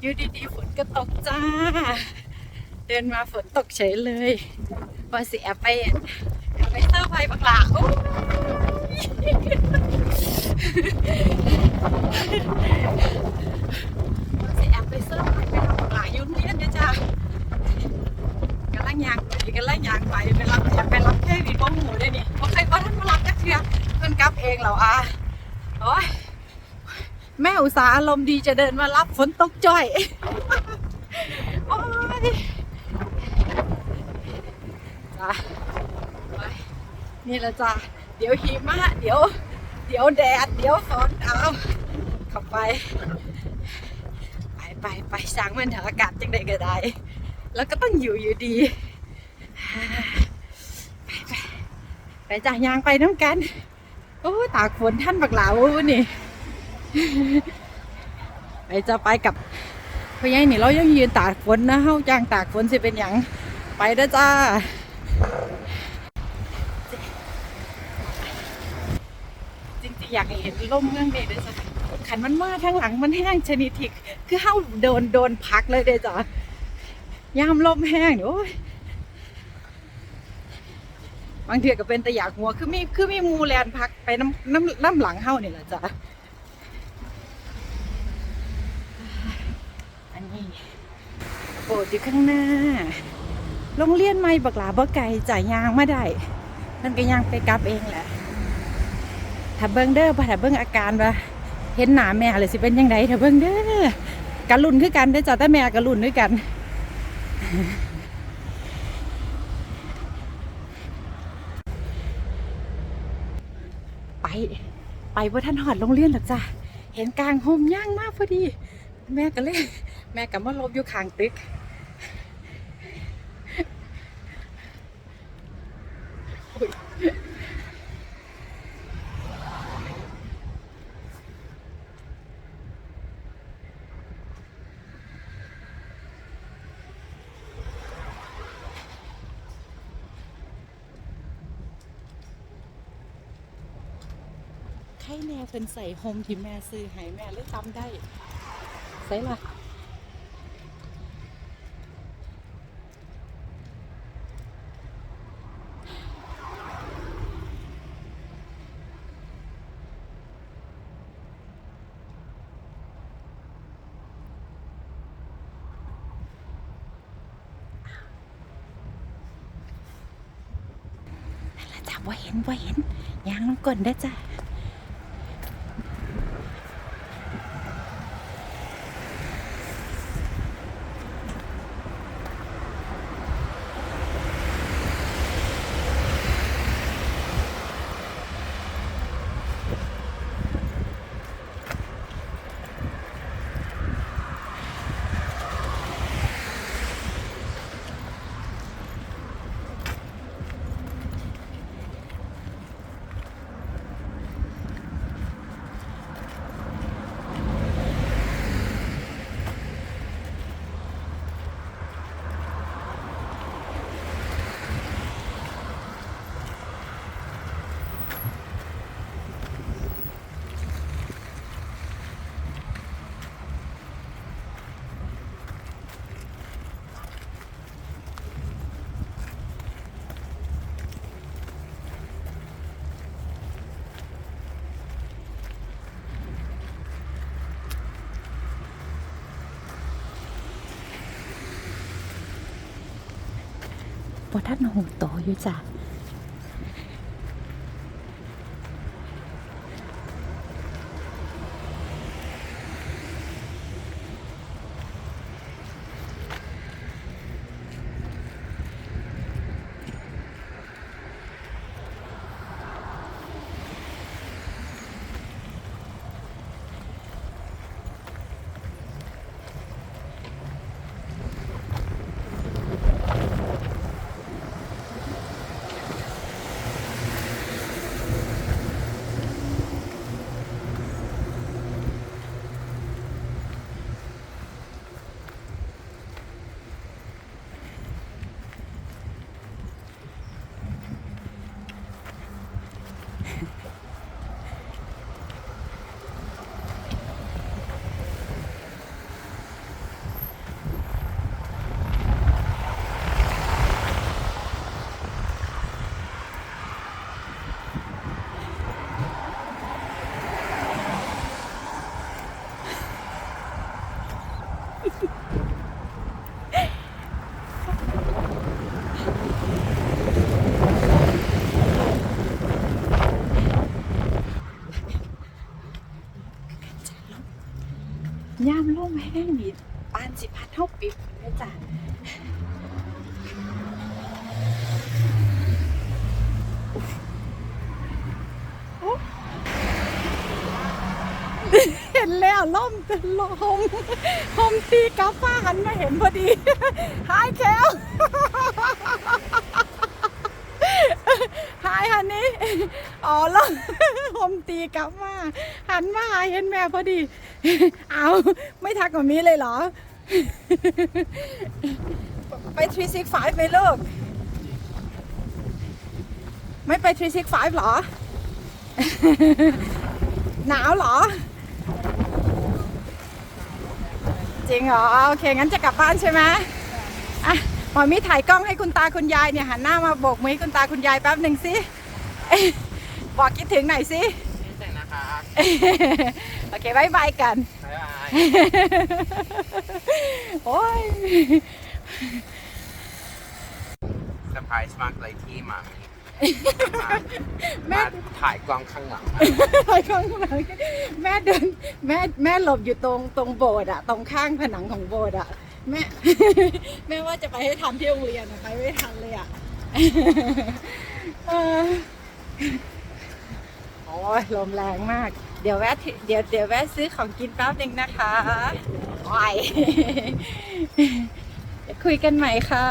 อยู่ดีๆฝนก็ตกจ้า เดินมาฝนตกเฉยเลยว่าสิแอบไปแอบไปเซอร์ไพรส์บักหลาโอ้ยว่าสิแอบไปเซอร์ไพรส์ไปบักหลายุ่นเรียนเด้อจ้ากำลังยางไปกำลังยางไปไปรับแอบไปรับแค่วีบ้องหมูได้นี่เพราะใครว่าท่านมารับจักเทือเพิ่นกลับเองเหรออะโอ้ย แม่อุตสาอารมณ์ดีจะเดินมารับฝนตกจ้อยโอ้ยจ้าไปนี่ละจ้าเดี๋ยวหิมะเดี๋ยว เดี๋ยวแดด เดี๋ยวฝนเอาขับไป ไปไปไปช่างมันเถอะอากาศจังใดก็ได้ แล้วก็ต้องอยู่อยู่ดี ไปไปไปจ้ายางไปน้ำกัน โอ้ตากฝนท่านบักหลาวนี่ ไปจะไปกับพ่อใหญ่นี่เรายังยืนตากฝนนะเฮาจางตากฝนสิเป็นหยังไปเด้อจ้าจริงๆอยากเห็นลมเมืองนี่เด้จ้ะขันมันมาทางหลังมันแห้งชนิดที่คือเฮาโดนโดนพักเลยเด้อจ้ะยามลมแห้งโอ้ยบางเทีก็เป็นแต่อยากหัวคือมีคือมีมูแลนพักไปน้ำน้ำน้ำหลังเฮานี่แหละจ้ะ อันนี้ โบสถ์อยู่ข้างหน้า โรงเรียนไม่บักหลาบ่ไกลจ่ายยางไมาได้มันก็ยางไปกลับเองแหละถ้าเบิ่งเด้อบ่ถ้าเบิ่งอาการว่าเห็นหน้าแม่เลยสิเป็นยังไงถ้าเบิ่งเด้อกะลุ่นคือกันได้จ้ะแต่แม่กะลุ่นด้วยกันไปไปว่าท่านหอดโรงเรียนหรอกจ้ะเห็นกลางโฮมย่างมากพอดี แม่ก็เลย แม่กับมาลบอยู่ข้างตึก อุ๊ยใครแน่เพิ่นใส่โฮมที่แม่ซื้อให้แม่เลยจำได้ ใส่ละ ว่าเห็นว่าเห็นยางน้ำก่อนได้จ้ะ พอท่านหูโตอยู่จ้ะ ย่ามล่มแห้งนี่ปานสิพัดเท่าปิบเลยจ้ะเห็นแล้วล่มเป็นลมลมตีกาฟ้าหันมาเห็นพอดีหายแคลหายฮันนี่อ๋อล้วล มตีกลับมาหันมาหาเห็นแม่พอดี เอาไม่ทักกับมีเลยเหรอ ไป365ไหมลูกไม่ไป365เหรอ หนาวเหรอ จริงเหรอ โอเค งั้นจะกลับบ้านใช่ไหมอะหมอมีถ่ายกล้องให้คุณตาคุณยายเนี่ยหันหน้ามาโบกมือให้คุณตาคุณยายแป๊บหนึ่งสิ บอกคิดถึงหน่อยสินี่แต่งนะครับโอเคบายบายกันบ๊ายบายโอ้ยเซอร์ไพรส์มากเลยที่มามีแม่มาถ่ายกล้องข้างหลังถ่ายกล้องหลังแม่เดินแม่แม่หลบอยู่ตรงตรงโบสถ์อะตรงข้างผนังของโบสถ์อะแม่แม่ว่าจะไปให้ทันที่โรงเรียนอะไปไม่ทันเลยอะเออโอ้ ยลมแรงมาก เดี๋ยวแวะเดี๋ยวเดี๋ยวแวะซื้อของกินแป๊บหนึ่งนะคะโอ้ยคุยกันใหม่ค่ะ